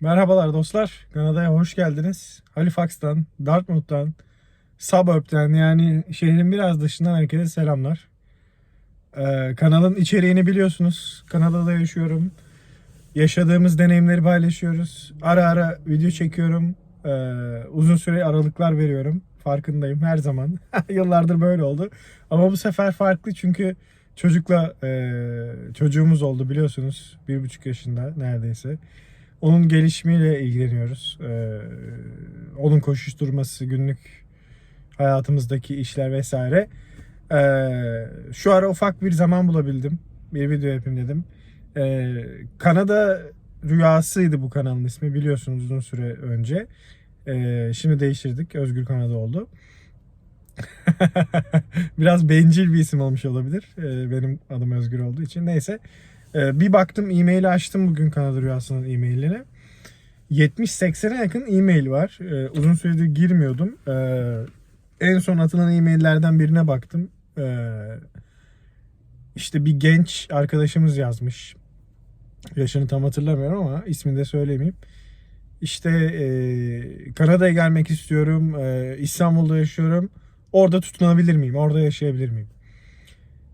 Merhabalar dostlar. Kanada'ya hoş geldiniz. Halifax'tan, Dartmouth'tan, Suburb'den yani şehrin biraz dışından herkese selamlar. Ee, kanalın içeriğini biliyorsunuz. Kanada'da yaşıyorum. Yaşadığımız deneyimleri paylaşıyoruz. Ara ara video çekiyorum. Ee, uzun süre aralıklar veriyorum. Farkındayım her zaman. Yıllardır böyle oldu. Ama bu sefer farklı çünkü çocukla e, çocuğumuz oldu biliyorsunuz. Bir buçuk yaşında neredeyse. Onun gelişimiyle ilgileniyoruz. Ee, onun koşuşturması, günlük hayatımızdaki işler vesaire. Ee, şu ara ufak bir zaman bulabildim. Bir video yapayım dedim. Ee, Kanada rüyasıydı bu kanalın ismi biliyorsunuz uzun süre önce. Şimdi değiştirdik. Özgür Kanada oldu. Biraz bencil bir isim olmuş olabilir. Benim adım Özgür olduğu için. Neyse. Ee, bir baktım e-maili açtım bugün Kanada Rüyası'nın e-mailini. 70-80'e yakın e-mail var. Ee, uzun süredir girmiyordum. Ee, en son atılan e-maillerden birine baktım. Ee, işte bir genç arkadaşımız yazmış. Yaşını tam hatırlamıyorum ama ismini de söylemeyeyim. İşte e, Kanada'ya gelmek istiyorum. E, İstanbul'da yaşıyorum. Orada tutunabilir miyim? Orada yaşayabilir miyim?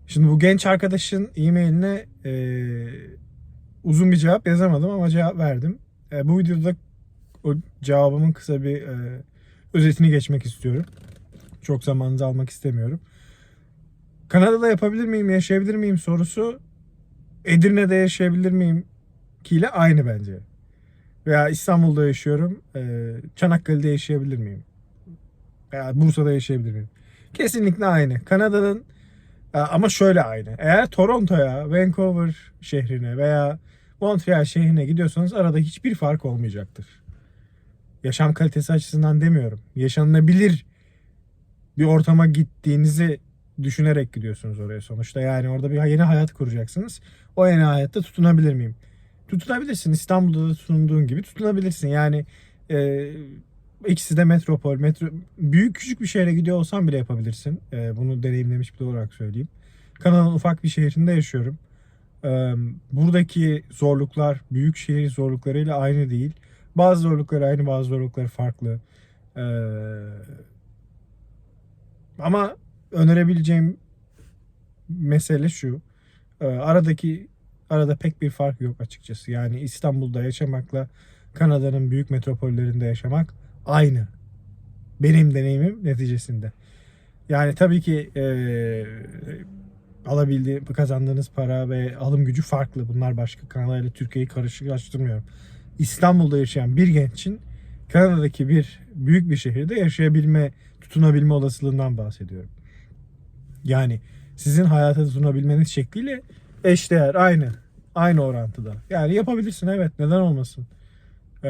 Şimdi bu genç arkadaşın e-mailine e, uzun bir cevap yazamadım ama cevap verdim. E, bu videoda o cevabımın kısa bir e, özetini geçmek istiyorum. Çok zamanınızı almak istemiyorum. Kanada'da yapabilir miyim, yaşayabilir miyim sorusu Edirne'de yaşayabilir miyim kiyle aynı bence. Veya İstanbul'da yaşıyorum, e, Çanakkale'de yaşayabilir miyim? Veya Bursa'da yaşayabilir miyim? Kesinlikle aynı. Kanada'nın ama şöyle aynı. Eğer Toronto'ya, Vancouver şehrine veya Montreal şehrine gidiyorsanız arada hiçbir fark olmayacaktır. Yaşam kalitesi açısından demiyorum. Yaşanılabilir bir ortama gittiğinizi düşünerek gidiyorsunuz oraya sonuçta. Yani orada bir yeni hayat kuracaksınız. O yeni hayatta tutunabilir miyim? Tutunabilirsin. İstanbul'da da tutunduğun gibi tutunabilirsin. Yani e, ikisi de metropol. Metro, büyük küçük bir şehre gidiyor olsam bile yapabilirsin. E, bunu deneyimlemiş bir olarak söyleyeyim. Kanada'nın ufak bir şehrinde yaşıyorum. E, buradaki zorluklar büyük şehir zorluklarıyla aynı değil. Bazı zorlukları aynı bazı zorlukları farklı. E, ama önerebileceğim mesele şu. E, aradaki arada pek bir fark yok açıkçası. Yani İstanbul'da yaşamakla Kanada'nın büyük metropollerinde yaşamak aynı. Benim deneyimim neticesinde. Yani tabii ki e, alabildiği, kazandığınız para ve alım gücü farklı. Bunlar başka Kanada ile Türkiye'yi karıştırmıyorum. İstanbul'da yaşayan bir gençin Kanada'daki bir büyük bir şehirde yaşayabilme, tutunabilme olasılığından bahsediyorum. Yani sizin hayata tutunabilmeniz şekliyle eşdeğer, aynı. Aynı orantıda. Yani yapabilirsin evet, neden olmasın. Ee,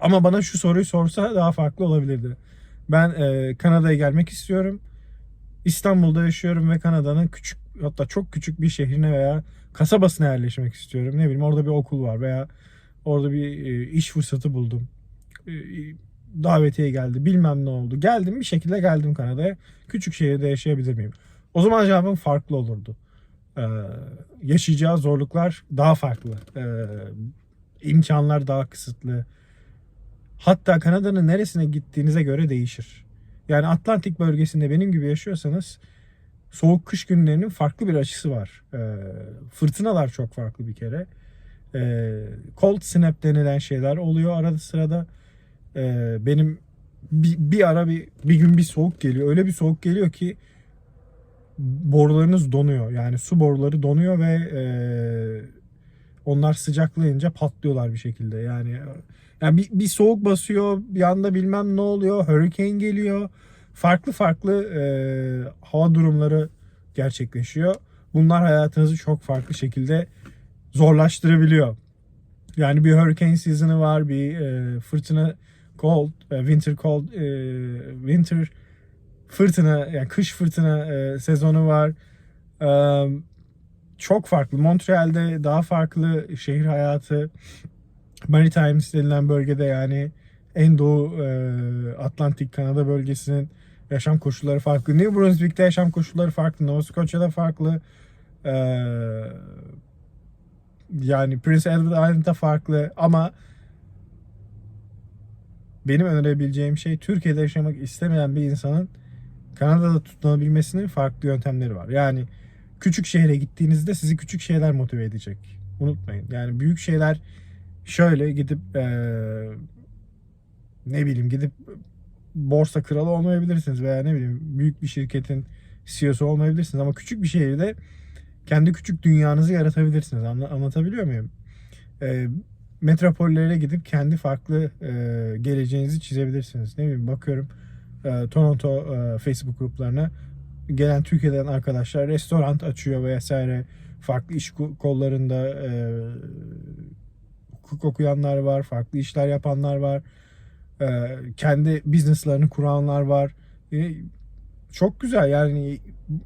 ama bana şu soruyu sorsa daha farklı olabilirdi. Ben e, Kanada'ya gelmek istiyorum. İstanbul'da yaşıyorum ve Kanada'nın küçük hatta çok küçük bir şehrine veya kasabasına yerleşmek istiyorum. Ne bileyim orada bir okul var veya orada bir e, iş fırsatı buldum. E, davetiye geldi bilmem ne oldu. Geldim bir şekilde geldim Kanada'ya. Küçük şehirde yaşayabilir miyim? O zaman cevabım farklı olurdu. Ee, yaşayacağı zorluklar daha farklı. Ee, imkanlar daha kısıtlı. Hatta Kanada'nın neresine gittiğinize göre değişir. Yani Atlantik bölgesinde benim gibi yaşıyorsanız soğuk kış günlerinin farklı bir açısı var. Ee, fırtınalar çok farklı bir kere. Ee, cold snap denilen şeyler oluyor arada sırada. Ee, benim bir, bir ara bir, bir gün bir soğuk geliyor. Öyle bir soğuk geliyor ki borularınız donuyor. Yani su boruları donuyor ve e, onlar sıcaklayınca patlıyorlar bir şekilde. Yani yani bir, bir soğuk basıyor, bir anda bilmem ne oluyor, hurricane geliyor. Farklı farklı e, hava durumları gerçekleşiyor. Bunlar hayatınızı çok farklı şekilde zorlaştırabiliyor. Yani bir hurricane season'ı var, bir e, fırtına cold, e, winter cold, e, winter fırtına, yani kış fırtına e, sezonu var. E, çok farklı. Montreal'de daha farklı şehir hayatı. Maritimes denilen bölgede yani en doğu e, Atlantik Kanada bölgesinin yaşam koşulları farklı. New Brunswick'te yaşam koşulları farklı. Nova Scotia'da farklı. E, yani Prince Edward Island'da farklı ama benim önerebileceğim şey Türkiye'de yaşamak istemeyen bir insanın Kanada'da tutunabilmesinin farklı yöntemleri var. Yani küçük şehre gittiğinizde sizi küçük şeyler motive edecek. Unutmayın. Yani büyük şeyler şöyle gidip eee, ne bileyim gidip borsa kralı olmayabilirsiniz veya ne bileyim büyük bir şirketin CEO'su olmayabilirsiniz ama küçük bir şehirde kendi küçük dünyanızı yaratabilirsiniz. Anla- anlatabiliyor muyum? Eee metropollere gidip kendi farklı eee, geleceğinizi çizebilirsiniz. Ne bileyim bakıyorum eee, Toronto eee, Facebook gruplarına gelen Türkiye'den arkadaşlar restoran açıyor vesaire farklı iş ko- kollarında eee hukuk okuyanlar var, farklı işler yapanlar var, eee, kendi businesslarını kuranlar var. E, çok güzel yani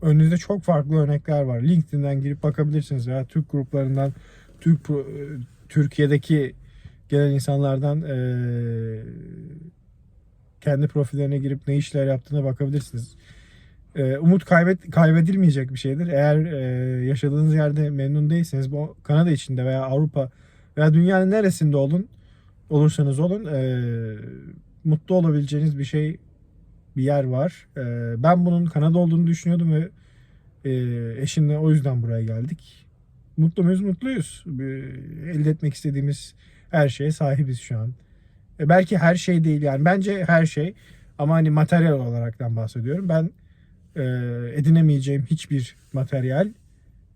önünüzde çok farklı örnekler var. LinkedIn'den girip bakabilirsiniz veya Türk gruplarından, Türk pro- Türkiye'deki gelen insanlardan eee, kendi profillerine girip ne işler yaptığına bakabilirsiniz. Eee, umut kaybet kaybedilmeyecek bir şeydir. Eğer eee, yaşadığınız yerde memnun değilseniz bu Kanada içinde veya Avrupa veya dünyanın neresinde olun olursanız olun eee, mutlu olabileceğiniz bir şey bir yer var. Eee, ben bunun Kanada olduğunu düşünüyordum ve eee, eşimle o yüzden buraya geldik. Mutlu muyuz? Mutluyuz. Bir- Elde etmek istediğimiz her şeye sahibiz şu an. E, belki her şey değil yani. Bence her şey ama hani materyal olaraktan bahsediyorum. Ben e, edinemeyeceğim hiçbir materyal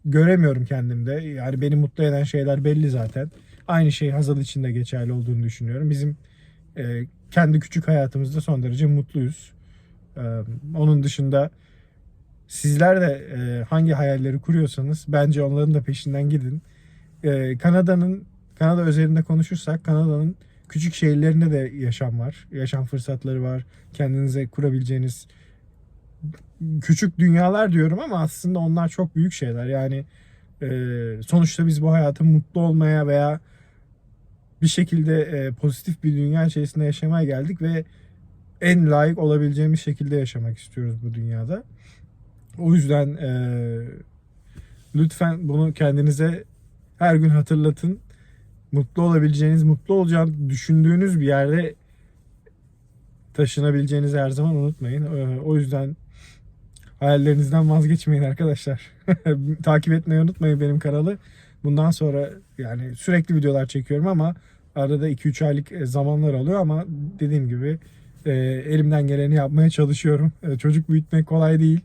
göremiyorum kendimde. Yani beni mutlu eden şeyler belli zaten. Aynı şey Hazal için de geçerli olduğunu düşünüyorum. Bizim e, kendi küçük hayatımızda son derece mutluyuz. E, onun dışında sizler de e, hangi hayalleri kuruyorsanız bence onların da peşinden gidin. E, Kanada'nın Kanada özelinde konuşursak Kanada'nın küçük şehirlerinde de yaşam var. Yaşam fırsatları var. Kendinize kurabileceğiniz küçük dünyalar diyorum ama aslında onlar çok büyük şeyler. Yani e, sonuçta biz bu hayatı mutlu olmaya veya bir şekilde e, pozitif bir dünya içerisinde yaşamaya geldik ve en layık olabileceğimiz şekilde yaşamak istiyoruz bu dünyada. O yüzden e, lütfen bunu kendinize her gün hatırlatın. Mutlu olabileceğiniz, mutlu olacağını düşündüğünüz bir yerde taşınabileceğinizi her zaman unutmayın. E, o yüzden hayallerinizden vazgeçmeyin arkadaşlar. Takip etmeyi unutmayın benim kanalı. Bundan sonra yani sürekli videolar çekiyorum ama arada 2-3 aylık e, zamanlar oluyor ama dediğim gibi e, elimden geleni yapmaya çalışıyorum. E, çocuk büyütmek kolay değil.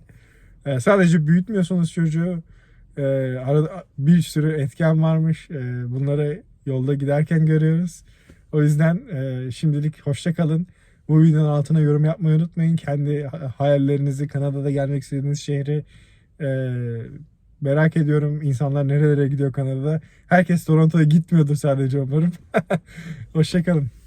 E, sadece büyütmüyorsunuz çocuğu. E, arada bir sürü etken varmış. E, bunları yolda giderken görüyoruz. O yüzden e, şimdilik hoşça kalın. Bu videonun altına yorum yapmayı unutmayın. Kendi ha- hayallerinizi, Kanada'da gelmek istediğiniz şehri e, merak ediyorum. İnsanlar nerelere gidiyor Kanada'da. Herkes Toronto'ya gitmiyordur sadece umarım. Hoşçakalın.